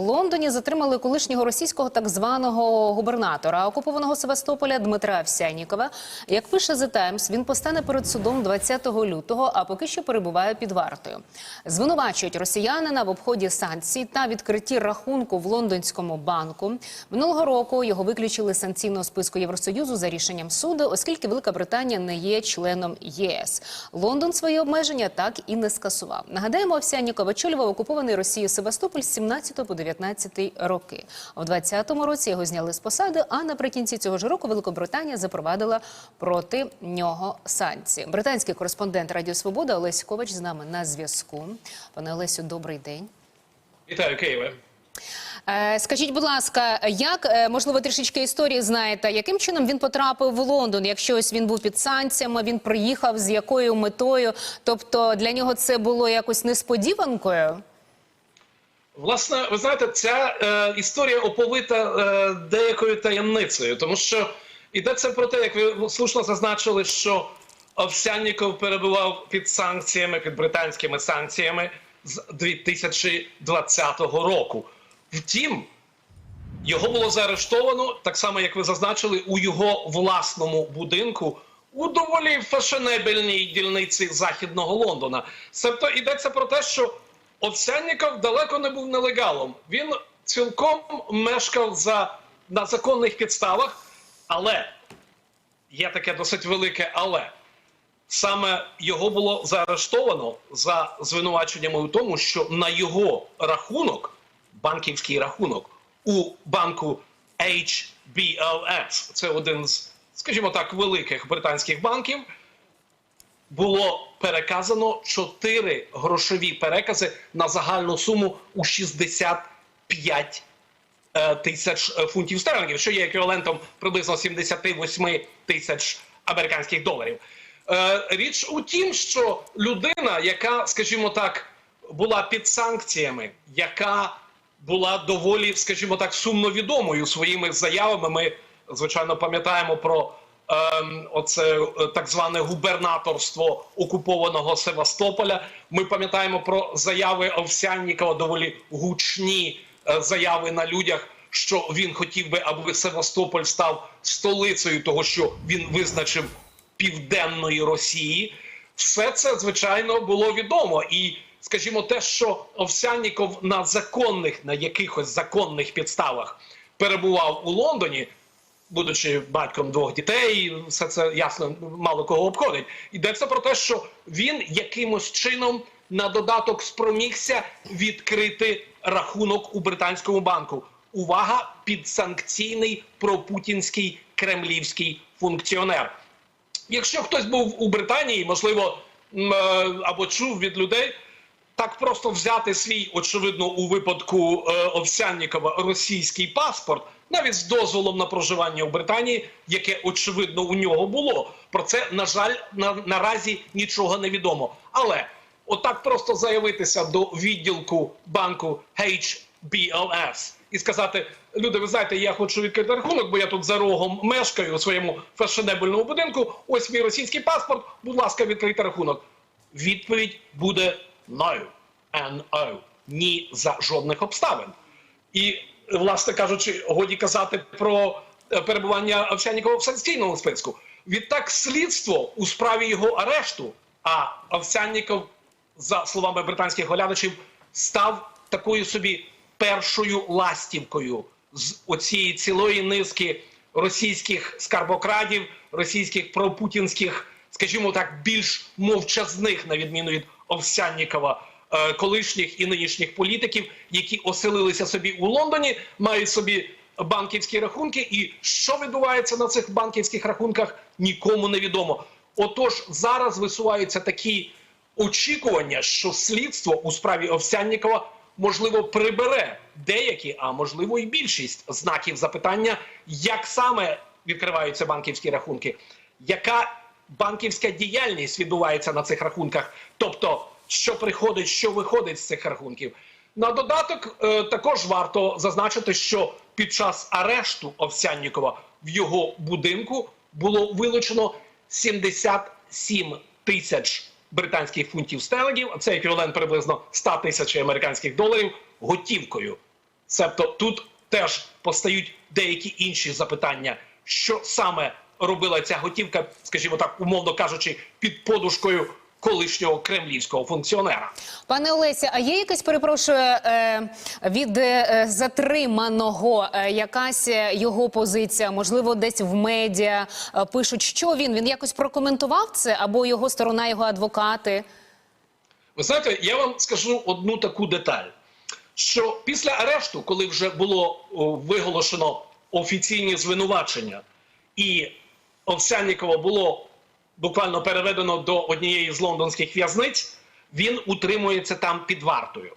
Лондоні затримали колишнього російського так званого губернатора окупованого Севастополя Дмитра Овсяннікова. Як пише The Times, він постане перед судом 20 лютого, а поки що перебуває під вартою. Звинувачують росіянина в обході санкцій та відкритті рахунку в лондонському банку. Минулого року його виключили з санкційного списку Євросоюзу за рішенням суду, оскільки Велика Британія не є членом ЄС. Лондон свої обмеження так і не скасував. Нагадаємо, Овсянніков очолював окупований Росією Севастополь з 17 по 19 роки. У 20-му році його зняли з посади. А наприкінці цього ж року Великобританія запровадила проти нього санкції. Британський кореспондент Радіо Свобода Олесь Ковач з нами на зв'язку. Пане Олесю, добрий день. Вітаю, Києве. Е, Скажіть, будь ласка, як е, можливо трішечки історії знаєте, яким чином він потрапив в Лондон? Якщо ось він був під санкціями, він приїхав з якою метою? Тобто для нього це було якось несподіванкою? Власне, ви знаєте, ця е, історія оповита е, деякою таємницею, тому що йдеться про те, як ви слушно зазначили, що Овсянніков перебував під санкціями, під британськими санкціями з 2020 року. Втім, його було заарештовано, так само як ви зазначили, у його власному будинку у доволі фешенебельній дільниці західного Лондона. Тобто йдеться про те, що Овсянніков далеко не був нелегалом. Він цілком мешкав за на законних підставах, але є таке досить велике але. Саме його було заарештовано за звинуваченнями у тому, що на його рахунок, банківський рахунок у банку HBLS, це один з, скажімо так, великих британських банків, було переказано 4 грошові перекази на загальну суму у 65 е, тисяч е, фунтів стерлингів, що є еквівалентом приблизно 78 тисяч американських доларів. Е, Річ у тім, що людина, яка, скажімо так, була під санкціями, яка була доволі, скажімо так, сумно відомою своїми заявами. Ми, звичайно, пам'ятаємо про оце е, так зване губернаторство окупованого Севастополя. Ми пам'ятаємо про заяви Овсяннікова, доволі гучні е, заяви на людях, що він хотів би, аби Севастополь став столицею того, що він визначив південної Росії. Все це звичайно було відомо, і скажімо, те, що Овсянніков на законних, на якихось законних підставах перебував у Лондоні, будучи батьком двох дітей, все це ясно мало кого обходить. Йдеться про те, що він якимось чином на додаток спромігся відкрити рахунок у британському банку. Увага! Підсанкційний пропутінський кремлівський функціонер. Якщо хтось був у Британії, можливо, е, або чув від людей, так просто взяти свій, очевидно, у випадку е, Овсяннікова російський паспорт, навіть з дозволом на проживання у Британії, яке очевидно у нього було. Про це, на жаль, на, наразі нічого не відомо. Але отак просто заявитися до відділку банку HBLS і сказати: люди, ви знаєте, я хочу відкрити рахунок, бо я тут за рогом мешкаю у своєму фешенебельному будинку. Ось мій російський паспорт. Будь ласка, відкрийте рахунок. Відповідь буде no. N-O. Ні за жодних обставин. І, власне кажучи, годі казати про е, перебування Овсяннікова в санкційному списку. Відтак, слідство у справі його арешту, а Овсянніков, за словами британських оглядачів, став такою собі першою ластівкою з оцієї цілої низки російських скарбокрадів, російських пропутінських, скажімо так, більш мовчазних, на відміну від Овсяннікова, колишніх і нинішніх політиків, які оселилися собі у Лондоні, мають собі банківські рахунки. І що відбувається на цих банківських рахунках, нікому не відомо. Отож, зараз висуваються такі очікування, що слідство у справі Овсяннікова можливо прибере деякі, а можливо і більшість знаків запитання, як саме відкриваються банківські рахунки, яка банківська діяльність відбувається на цих рахунках, тобто що приходить, що виходить з цих рахунків. На додаток е, також варто зазначити, що під час арешту Овсяннікова в його будинку було вилучено 77 тисяч британських фунтів стерлингів, а це еквівалент приблизно 100 тисяч американських доларів готівкою. Себто тут теж постають деякі інші запитання, що саме робила ця готівка, скажімо так, умовно кажучи, під подушкою колишнього кремлівського функціонера. Пане Олеся, а є якась перепрошую е, від е, затриманого е, якась його позиція? Можливо, десь в медіа пишуть, що він він якось прокоментував це або його сторона, його адвокати. Ви знаєте, я вам скажу одну таку деталь: що після арешту, коли вже було виголошено офіційні звинувачення, і Овсяннікова було буквально переведено до однієї з лондонських в'язниць, він утримується там під вартою.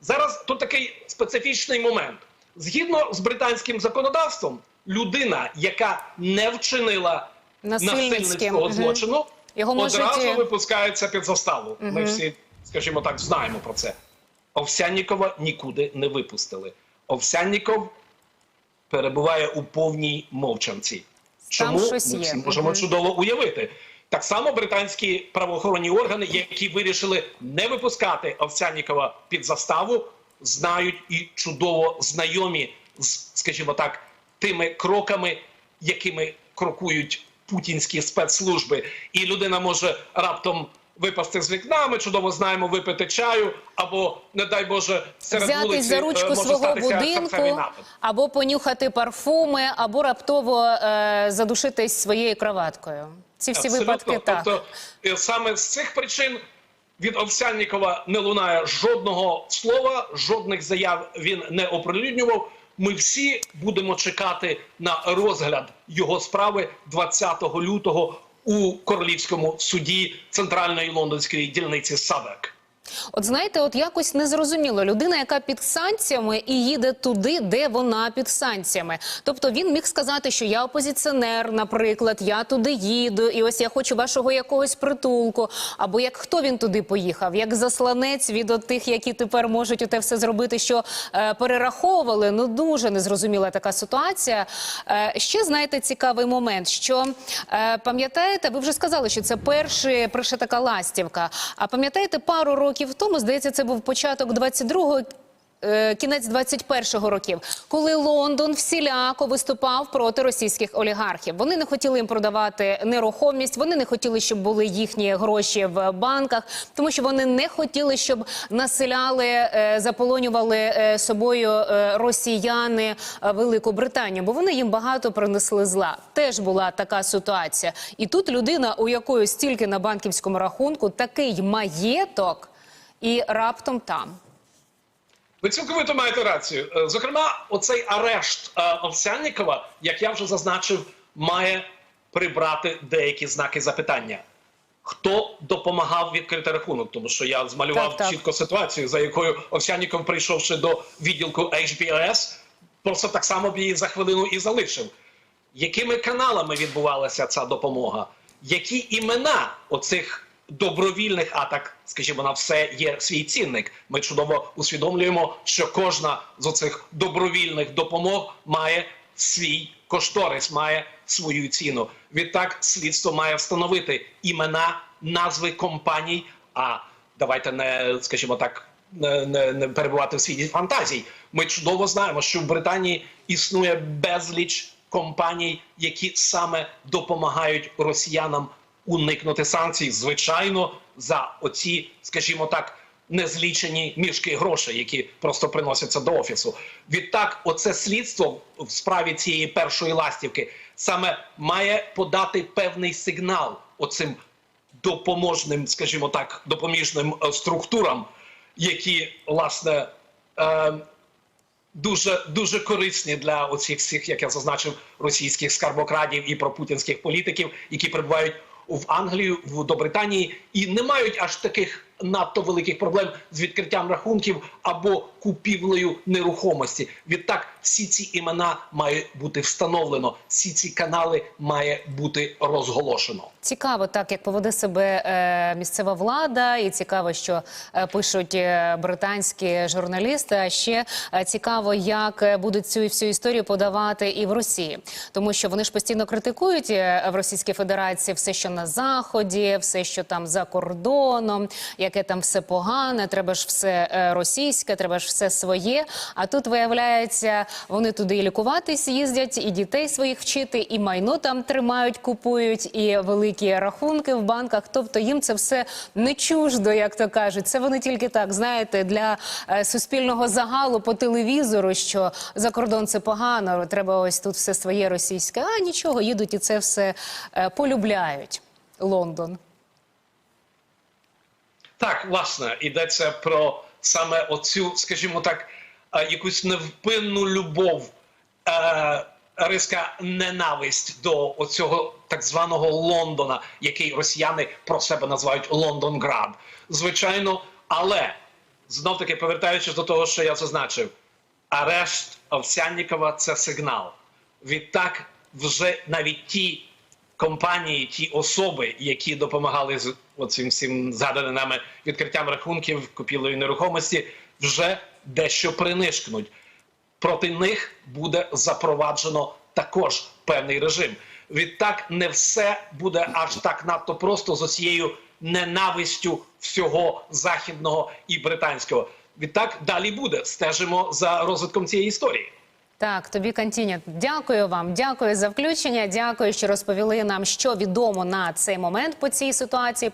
Зараз тут такий специфічний момент. Згідно з британським законодавством, людина, яка не вчинила насильницького злочину, Його можуть, одразу випускається під заставу. Ми всі, скажімо так, знаємо про це. Овсяннікова нікуди не випустили. Овсянніков перебуває у повній мовчанці. Чому щось ми є. всі можемо Мгм. чудово уявити? Так само британські правоохоронні органи, які вирішили не випускати Овсяннікова під заставу, знають і чудово знайомі з, скажімо так, тими кроками, якими крокують путінські спецслужби. І людина може раптом випасти з вікна. Ми чудово знаємо випити чаю, або, не дай Боже, серед Взятись вулиці за е, ручку може свого будинку, або понюхати парфуми, або раптово е, задушитись своєю кроваткою. Ці всі Абсолютно. випадки так. Тобто е, саме з цих причин від Овсяннікова не лунає жодного слова, жодних заяв він не оприлюднював. Ми всі будемо чекати на розгляд його справи 20 лютого у королівському суді центральної лондонської дільниці Садак. От знаєте, от якось незрозуміло. Людина, яка під санкціями і їде туди, де вона під санкціями. Тобто він міг сказати, що я опозиціонер, наприклад, я туди їду, і ось я хочу вашого якогось притулку. Або як хто він туди поїхав, як засланець від от тих, які тепер можуть оте все зробити, що е, перераховували. Ну дуже незрозуміла така ситуація. Е, ще знаєте, цікавий момент, що е, пам'ятаєте, ви вже сказали, що це перший, перша така ластівка. А пам'ятаєте, пару років тому, здається, це був початок 22-го, е, кінець 21-го років, коли Лондон всіляко виступав проти російських олігархів. Вони не хотіли їм продавати нерухомість, вони не хотіли, щоб були їхні гроші в банках, тому що вони не хотіли, щоб населяли, е, заполонювали е, собою росіяни Велику Британію, бо вони їм багато принесли зла. Теж була така ситуація. І тут людина, у якої стільки на банківському рахунку, такий маєток, і раптом там. Ви цілковито маєте рацію. Е, Зокрема, оцей арешт е, Овсяннікова, як я вже зазначив, має прибрати деякі знаки запитання. Хто допомагав відкрити рахунок? Тому що я змалював Так, так. чітко ситуацію, за якою Овсянніков, прийшовши до відділку HBOS, просто так само б її за хвилину і залишив. Якими каналами відбувалася ця допомога? Які імена оцих добровільних, а так скажімо, на все є свій цінник. Ми чудово усвідомлюємо, що кожна з оцих добровільних допомог має свій кошторис, має свою ціну. Відтак слідство має встановити імена, назви компаній. А давайте не скажімо так, не, не, не перебувати в світі фантазій. Ми чудово знаємо, що в Британії існує безліч компаній, які саме допомагають росіянам уникнути санкцій, звичайно, за оці, скажімо так, незлічені мішки грошей, які просто приносяться до офісу. Відтак, оце слідство в справі цієї першої ластівки саме має подати певний сигнал оцим допоможним, скажімо так, допоміжним е, структурам, які власне. Е, дуже дуже корисні для оцих всіх, як я зазначив, російських скарбокрадів і пропутінських політиків, які прибувають в Англію, в до Британії, і не мають аж таких надто великих проблем з відкриттям рахунків або купівлею нерухомості. Відтак, всі ці імена має бути встановлено, всі ці канали має бути розголошено. Цікаво, так як поведе себе е, місцева влада, і цікаво, що е, пишуть е, британські журналісти. А ще цікаво, як будуть цю всю історію подавати і в Росії, тому що вони ж постійно критикують в Російській Федерації все, що на заході, все, що там за кордоном, як яке там все погане, треба ж все е, російське, треба ж все своє. А тут виявляється, вони туди і лікуватись їздять, і дітей своїх вчити, і майно там тримають, купують, і великі рахунки в банках. Тобто їм це все не чуждо, як то кажуть. Це вони тільки так знаєте для е, суспільного загалу по телевізору, що за кордон це погано, треба ось тут все своє російське. А нічого, їдуть і це все е, полюбляють. Лондон. Так, власне, йдеться про саме оцю, скажімо так, е, якусь невпинну любов, е, риска ненависть до оцього так званого Лондона, який росіяни про себе називають Лондонград. Звичайно, але знов таки повертаючись до того, що я зазначив, арешт Овсяннікова це сигнал. Відтак, вже навіть ті компанії, ті особи, які допомагали з оцим всім згаданим нами відкриттям рахунків, купівлею нерухомості, вже дещо принишкнуть. Проти них буде запроваджено також певний режим. Відтак, не все буде аж так надто просто з усією ненавистю всього західного і британського. Відтак далі буде. Стежимо за розвитком цієї історії. Так, тобі Кантіня, дякую вам, дякую за включення. Дякую, що розповіли нам, що відомо на цей момент по цій ситуації.